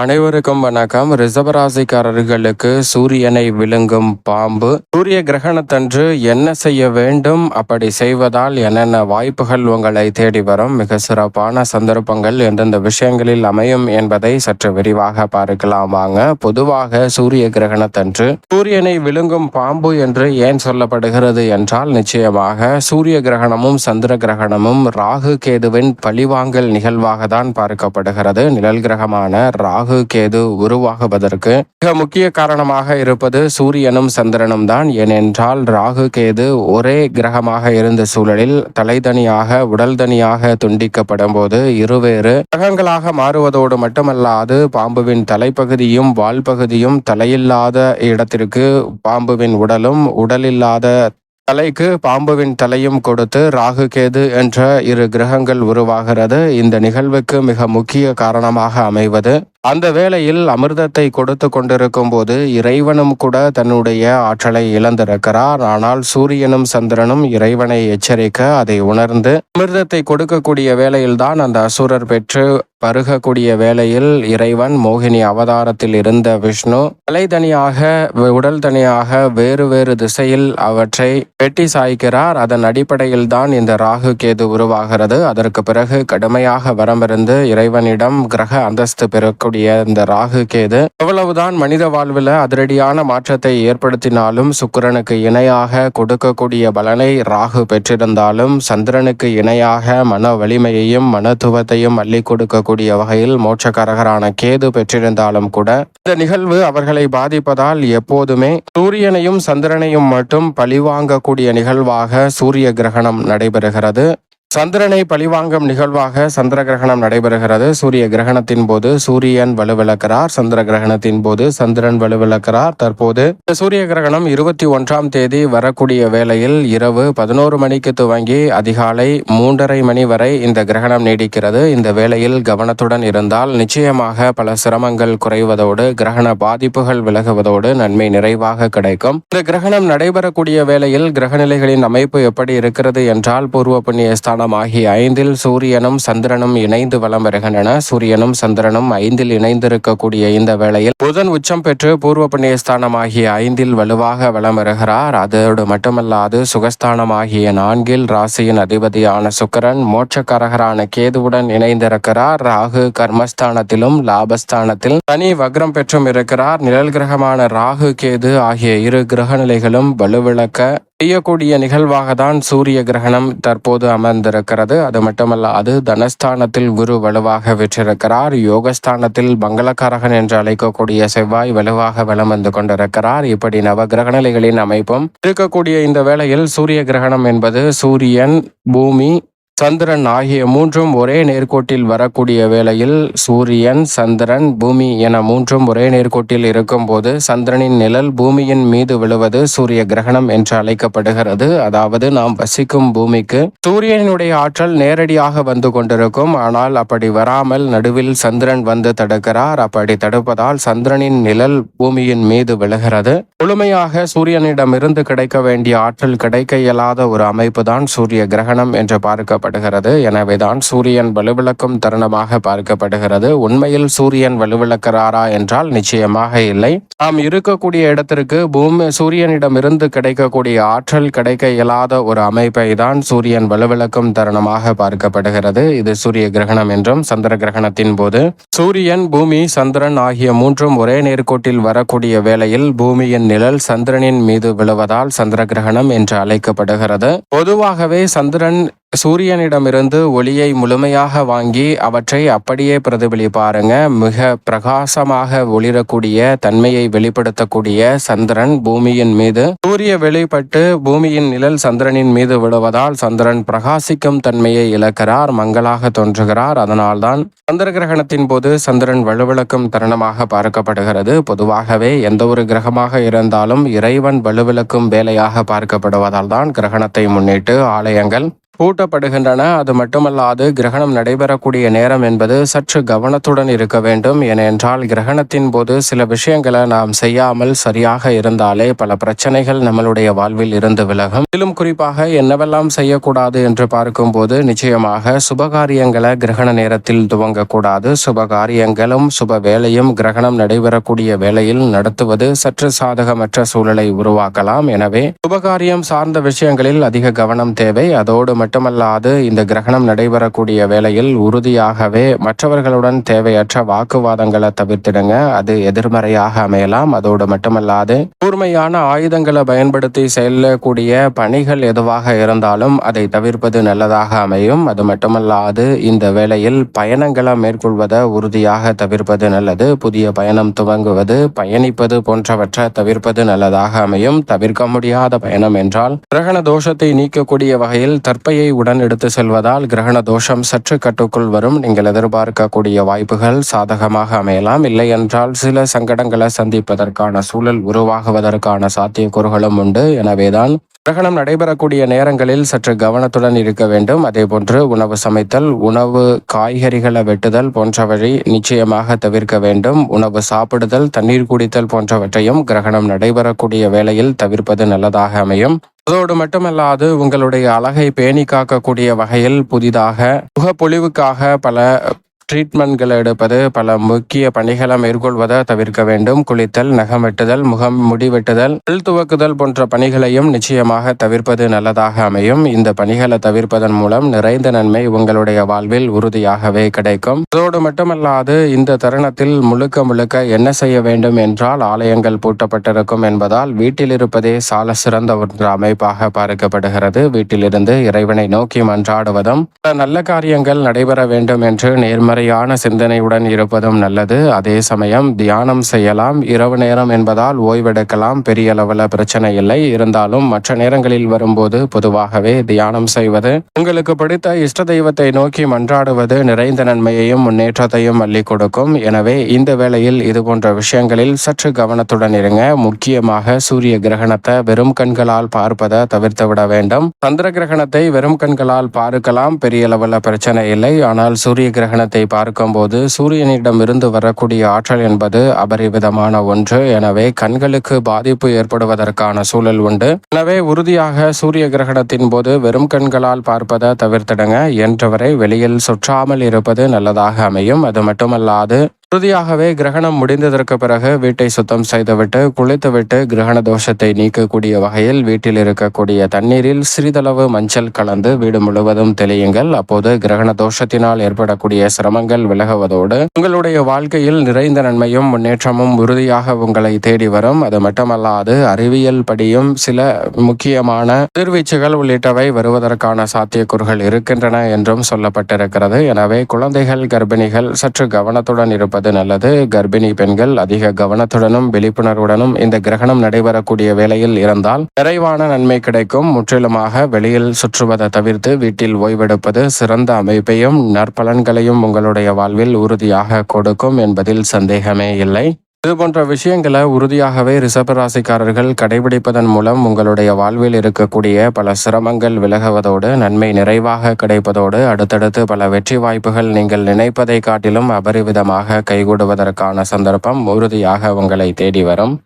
அனைவருக்கும் வணக்கம். ரிசபராசிக்காரர்களுக்கு சூரியனை விழுங்கும் பாம்பு. சூரிய கிரகணத்தன்று என்ன செய்ய வேண்டும் அப்படி செய்வதால் என்னென்ன வாய்ப்புகள் உங்களை தேடி வரும் மிக சிறப்பான சந்தர்ப்பங்கள் எந்தெந்த விஷயங்களில் அமையும் என்பதை சற்று விரிவாக பார்க்கலாம். வாங்க பொதுவாக சூரிய கிரகணத்தன்று. சூரியனை விழுங்கும் பாம்பு என்று ஏன் சொல்லப்படுகிறது என்றால் நிச்சயமாக சூரிய கிரகணமும் சந்திர கிரகணமும் ராகு கேதுவின் பழிவாங்கல் நிகழ்வாக தான் பார்க்கப்படுகிறது. நிழல் கிரகமான ராகு கேது உருவாகுவதற்கு மிக முக்கிய காரணமாக இருப்பது சூரியனும் சந்திரனும் தான். ஏனென்றால் ராகு கேது ஒரே கிரகமாக இருந்த சூழலில் தலைதனியாக உடல் தனியாக துண்டிக்கப்படும் போது இருவேறு கிரகங்களாக மாறுவதோடு மட்டுமல்லாது பாம்புவின் தலைப்பகுதியும் வால் பகுதியும் தலையில்லாத இடத்திற்கு பாம்புவின் உடலும் உடலில்லாத தலைக்கு பாம்புவின் தலையும் கொடுத்து ராகு கேது என்ற இரு கிரகங்கள் உருவாகிறது. இந்த நிகழ்வுக்கு மிக முக்கிய காரணமாக அமைவது அந்த வேளையில் அமிர்தத்தை கொடுத்து கொண்டிருக்கும் போது இறைவனும் கூட தன்னுடைய ஆற்றலை இழந்திருக்கிறார். ஆனால் சூரியனும் சந்திரனும் இறைவனை எச்சரிக்க அதை உணர்ந்து அமிர்தத்தை கொடுக்கக்கூடிய வேளையில்தான் அந்த அசுரர் பெற்று பருகக்கூடிய வேளையில் இறைவன் மோகினி அவதாரத்தில் இருந்த விஷ்ணு தலை தனியாக உடல் தனியாக வேறு வேறு திசையில் அவற்றை வெட்டி சாய்க்கிறார். அதன் அடிப்படையில் தான் இந்த ராகு கேது உருவாகிறது. அதற்கு பிறகு கடுமையாக வரமிருந்து இறைவனிடம் கிரக அந்தஸ்து பெறக்கூடிய இந்த ராகு கேது எவ்வளவுதான் மனித வாழ்வில் அதிரடியான மாற்றத்தை ஏற்படுத்தினாலும் சுக்கிரனுக்கு இணையாக கொடுக்கக்கூடிய பலனை ராகு பெற்றிருந்தாலும் சந்திரனுக்கு இணையாக மன வலிமையையும் மனத்துவத்தையும் அள்ளி கொடுக்கக்கூடிய வகையில் மோட்சக்காரகரான கேது பெற்றிருந்தாலும் கூட இந்த நிகழ்வு அவர்களை பாதிப்பதால் எப்போதுமே சூரியனையும் சந்திரனையும் மட்டும் பழிவாங்கக்கூடிய நிகழ்வாக சூரிய கிரகணம் நடைபெறுகிறது. சந்திரனை பழிவாங்கும் நிகழ்வாக சந்திர கிரகணம் நடைபெறுகிறது. சூரிய கிரகணத்தின் போது சூரியன் வலுவிழக்கிறார். சந்திர கிரகணத்தின் போது சந்திரன் வலுவிழக்கிறார். தற்போது இந்த சூரிய கிரகணம் இருபத்தி ஒன்றாம் தேதி வரக்கூடிய வேளையில் இரவு பதினோரு மணிக்கு துவங்கி அதிகாலை மூன்றரை மணி வரை இந்த கிரகணம் நீடிக்கிறது. இந்த வேளையில் கவனத்துடன் இருந்தால் நிச்சயமாக பல சிரமங்கள் குறைவதோடு கிரகண பாதிப்புகள் விலகுவதோடு நன்மை நிறைவாக கிடைக்கும். இந்த கிரகணம் நடைபெறக்கூடிய வேளையில் கிரகநிலைகளின் அமைப்பு எப்படி இருக்கிறது என்றால் பூர்வ புண்ணிய ஸ்தானம் ஆகிய ஐந்தில் சூரியனும் சந்திரனும் இணைந்து வலம் வருகின்றன. சூரியனும் சந்திரனும் ஐந்தில் இணைந்திருக்கக்கூடிய இந்த வேளையில் புதன் உச்சம் பெற்று பூர்வ புண்ணிய ஆகிய ஐந்தில் வலுவாக வலம் வருகிறார். அதோடு மட்டுமல்லாது சுகஸ்தானம் ஆகிய நான்கில் ராசியின் அதிபதியான சுக்கரன் மோட்சக்காரகரான கேதுவுடன் இணைந்திருக்கிறார். ராகு கர்மஸ்தானத்திலும் லாபஸ்தானத்தில் தனி வக்ரம் பெற்றும் இருக்கிறார். நிழல் கிரகமான ராகு கேது ஆகிய இரு கிரக நிலைகளும் வலுவிளக்க செய்யக்கூடிய நிகழ்வாக தான் சூரிய கிரகணம் தற்போது அமர்ந்திருக்கிறது. அது மட்டுமல்லாது தனஸ்தானத்தில் குரு வலுவாக விற்றிருக்கிறார். யோகஸ்தானத்தில் மங்களக்காரகன் என்று அழைக்கக்கூடிய செவ்வாய் வலுவாக வலம் வந்து கொண்டிருக்கிறார். இப்படி நவ கிரகநிலைகளின் அமைப்பும் இருக்கக்கூடிய இந்த வேளையில் சூரிய கிரகணம் என்பது சூரியன் பூமி சந்திரன் ஆகிய மூன்றும் ஒரே நேர்கோட்டில் வரக்கூடிய வேளையில் சூரியன் சந்திரன் பூமி என மூன்றும் ஒரே நேர்கோட்டில் இருக்கும்போது சந்திரனின் நிழல் பூமியின் மீது விழுவது சூரிய கிரகணம் என்று அழைக்கப்படுகிறது. அதாவது நாம் வசிக்கும் பூமிக்கு சூரியனுடைய ஆற்றல் நேரடியாக வந்து கொண்டிருக்கும். ஆனால் அப்படி வராமல் நடுவில் சந்திரன் வந்து தடுக்கிறார். அப்படி தடுப்பதால் சந்திரனின் நிழல் பூமியின் மீது விழுகிறது. முழுமையாக சூரியனிடமிருந்து கிடைக்க வேண்டிய ஆற்றல் கிடைக்க இயலாத ஒரு அமைப்பு தான் சூரிய கிரகணம் என்று பார்க்க பார்க்கப்படுகிறது. எனவேதான் சூரியன் வலுவிளக்கும் தருணமாக பார்க்கப்படுகிறது. உண்மையில் சூரியன் வலுவிளக்கிறாரா என்றால் நிச்சயமாக இல்லை. நாம் இருக்கக்கூடிய இடத்திற்கு பூமி சூரியனிடமிருந்து கிடைக்கக்கூடிய ஆற்றல் கிடைக்க இயலாத ஒரு அமைப்பை தான் சூரியன் வலுவிளக்கும் தருணமாக பார்க்கப்படுகிறது. இது சூரிய கிரகணம் என்றும் சந்திர கிரகணத்தின் போது. சூரியன் பூமி சந்திரன் ஆகிய மூன்றும் ஒரே நேர்கோட்டில் வரக்கூடிய வேளையில் பூமியின் நிழல் சந்திரனின் மீது விழுவதால் சந்திர கிரகணம் என்று அழைக்கப்படுகிறது. பொதுவாகவே சந்திரன் சூரியனிடமிருந்து ஒளியை முழுமையாக வாங்கி அவற்றை அப்படியே பிரதிபலிப்பாருங்க. மிக பிரகாசமாக ஒளிரக்கூடிய தன்மையை வெளிப்படுத்தக்கூடிய சந்திரன் பூமியின் மீது. சூரிய வெளிப்பட்டு பூமியின் நிழல் சந்திரனின் மீது விழுவதால் சந்திரன் பிரகாசிக்கும் தன்மையை இழக்கிறார் மங்களாக தோன்றுகிறார். அதனால்தான் சந்திர கிரகணத்தின் போது சந்திரன் வலுவிளக்கும் தருணமாக பார்க்கப்படுகிறது. பொதுவாகவே எந்த ஒரு கிரகமாக இருந்தாலும் இறைவன் வலுவிளக்கும் வேலையாக பார்க்கப்படுவதால் தான் கிரகணத்தை முன்னிட்டு ஆலயங்கள் பூட்டப்படுகின்றன. அது மட்டுமல்லாது கிரகணம் நடைபெறக்கூடிய நேரம் என்பது சற்று கவனத்துடன் இருக்க வேண்டும். ஏனென்றால் கிரகணத்தின் போது சில விஷயங்களை நாம் செய்யாமல் சரியாக இருந்தாலே பல பிரச்சனைகள் நம்மளுடைய வாழ்வில் இருந்து விலகும். மேலும் குறிப்பாக என்னவெல்லாம் செய்யக்கூடாது என்று பார்க்கும்போது நிச்சயமாக சுபகாரியங்களை கிரகண நேரத்தில் துவங்கக்கூடாது. சுபகாரியங்களும் சுப வேலையும் கிரகணம் நடைபெறக்கூடிய வேளையில் நடத்துவது சற்று சாதகமற்ற சூழலை உருவாக்கலாம். எனவே சுபகாரியம் சார்ந்த விஷயங்களில் அதிக கவனம் தேவை. அதோடு மட்டுமல்லாது இந்த கிரகணம் நடைபெறக்கூடிய வேளையில் உறுதியாகவே மற்றவர்களுடன் தேவையற்ற வாக்குவாதங்களை தவிர்த்திடுங்க. அது எதிர்மறையாக அமையலாம். அதோடு மட்டுமல்லாது கூர்மையான ஆயுதங்களை பயன்படுத்தி செல்லக்கூடிய பணிகள் எதுவாக இருந்தாலும் அதை தவிர்ப்பது நல்லதாக அமையும். அது மட்டுமல்லாது இந்த வேளையில் பயணங்களை மேற்கொள்வதை உறுதியாக தவிர்ப்பது நல்லது. புதிய பயணம் துவங்குவது பயணிப்பது போன்றவற்றை தவிர்ப்பது நல்லதாக அமையும். தவிர்க்க முடியாத பயணம் என்றால் கிரகண தோஷத்தை நீக்கக்கூடிய வகையில் தற்பை தற்பையை உடன் எடுத்து செல்வதால் கிரகண தோஷம் சற்று கட்டுக்குள் வரும். நீங்கள் எதிர்பார்க்கக்கூடிய வாய்ப்புகள் சாதகமாக அமையலாம். இல்லை என்றால் சில சங்கடங்களை சந்திப்பதற்கான சூழல் உருவாகுவதற்கான சாத்தியக்கூறுகளும் உண்டு. எனவேதான் கிரகணம் நடைபெறக்கூடிய நேரங்களில் சற்று கவனத்துடன் இருக்க வேண்டும். அதேபோன்று உணவு சமைத்தல் உணவு காய்கறிகளை வெட்டுதல் போன்றவற்றை நிச்சயமாக தவிர்க்க வேண்டும். உணவு சாப்பிடுதல் தண்ணீர் குடித்தல் போன்றவற்றையும் கிரகணம் நடைபெறக்கூடிய வேளையில் தவிர்ப்பது நல்லதாக அமையும். அதோடு மட்டுமல்லாது உங்களுடைய அழகை பேணி காக்கக்கூடிய வகையில் புதிதாக முகப்பொலிவுக்காக பல ட்ரீட்மெண்ட்களை எடுப்பது பல முக்கிய பணிகளை மேற்கொள்வதை தவிர்க்க வேண்டும். குளித்தல் நகம் வெட்டுதல் முகம் முடி வெட்டுதல் பல் துவக்குதல் போன்ற பணிகளையும் நிச்சயமாக தவிர்ப்பது நல்லதாக அமையும். இந்த பணிகளை தவிர்ப்பதன் மூலம் நிறைந்த நன்மை உங்களுடைய வாழ்வில் உறுதியாகவே கிடைக்கும். அதோடு மட்டுமல்லாது இந்த தருணத்தில் முழுக்க முழுக்க என்ன செய்ய வேண்டும் என்றால் ஆலயங்கள் பூட்டப்பட்டிருக்கும் என்பதால் வீட்டில் இருப்பதே சால சிறந்த ஒரு அமைப்பாக பார்க்கப்படுகிறது. வீட்டிலிருந்து இறைவனை நோக்கி மன்றாடுவதும் நல்ல காரியங்கள் நடைபெற வேண்டும் என்று நேர்மறை முறையான சிந்தனையுடன் இருப்பதும் நல்லது. அதே சமயம் தியானம் செய்யலாம். இரவு நேரம் என்பதால் ஓய்வெடுக்கலாம். பெரிய அளவில் பிரச்சனை இல்லை. இருந்தாலும் மற்ற நேரங்களில் வரும்போது பொதுவாகவே தியானம் செய்வது உங்களுக்கு பிடித்த இஷ்ட தெய்வத்தை நோக்கி மன்றாடுவது நிறைந்த நன்மையையும் முன்னேற்றத்தையும் அள்ளி கொடுக்கும். எனவே இந்த வேளையில் இது போன்ற விஷயங்களில் சற்று கவனத்துடன் இருங்க. முக்கியமாக சூரிய கிரகணத்தை வெறும் கண்களால் பார்ப்பதை தவிர்த்து விட வேண்டும். சந்திர கிரகணத்தை வெறும் கண்களால் பார்க்கலாம். பெரிய அளவில் பிரச்சனை இல்லை. ஆனால் சூரிய கிரகணத்தை பார்க்கும்போது சூரியனிடம் இருந்து வரக்கூடிய ஆற்றல் என்பது அபரிவிதமான ஒன்று. எனவே கண்களுக்கு பாதிப்பு ஏற்படுவதற்கான சூழல் உண்டு. எனவே உறுதியாக சூரிய கிரகணத்தின் போது வெறும் கண்களால் பார்ப்பதை தவிர்த்திடுங்க. என்றவரை வெளியில் சுற்றாமல் இருப்பது நல்லதாக அமையும். அது மட்டுமல்லாது உறுதியாகவே கிரகணம் முடிந்ததற்கு பிறகு வீட்டை சுத்தம் செய்துவிட்டு குளித்துவிட்டு கிரகண தோஷத்தை நீக்கக்கூடிய வகையில் வீட்டில் இருக்கக்கூடிய தண்ணீரில் சிறிதளவு மஞ்சள் கலந்து வீடு முழுவதும் தெளியுங்கள். அப்போது கிரகண தோஷத்தினால் ஏற்படக்கூடிய சிரமங்கள் விலகுவதோடு உங்களுடைய வாழ்க்கையில் நிறைந்த நன்மையும் முன்னேற்றமும் உறுதியாக உங்களை தேடி வரும். அது மட்டுமல்லாது அறிவியல் படியும் சில முக்கியமான எதிர்வீச்சுகள் உள்ளிட்டவை வருவதற்கான சாத்தியக்கூறுகள் இருக்கின்றன என்றும் சொல்லப்பட்டிருக்கிறது. எனவே குழந்தைகள் கர்ப்பிணிகள் சற்று கவனத்துடன் இருப்பது நல்லது. கர்ப்பிணி பெண்கள் அதிக கவனத்துடனும் விழிப்புணர்வுடனும் இந்த கிரகணம் நடைபெறக்கூடிய வேளையில் இருந்தால் நிறைவான நன்மை கிடைக்கும். முற்றிலுமாக வெளியில் சுற்றுவதை தவிர்த்து வீட்டில் ஓய்வெடுப்பது சிறந்த அமைப்பையும் நற்பலன்களையும் உங்களுடைய வாழ்வில் உறுதியாக கொடுக்கும் என்பதில் சந்தேகமே இல்லை. இது போன்ற விஷயங்களை உறுதியாகவே ரிஷபராசிக்காரர்கள் கடைபிடிப்பதன் மூலம் உங்களுடைய வாழ்வில் இருக்கக்கூடிய பல சிரமங்கள் விலகுவதோடு நன்மை நிறைவாக கிடைப்பதோடு அடுத்தடுத்து பல வெற்றி வாய்ப்புகள் நீங்கள் நினைப்பதை காட்டிலும் அபரிவிதமாக கைகூடுவதற்கான சந்தர்ப்பம் உறுதியாக உங்களை தேடி வரும்.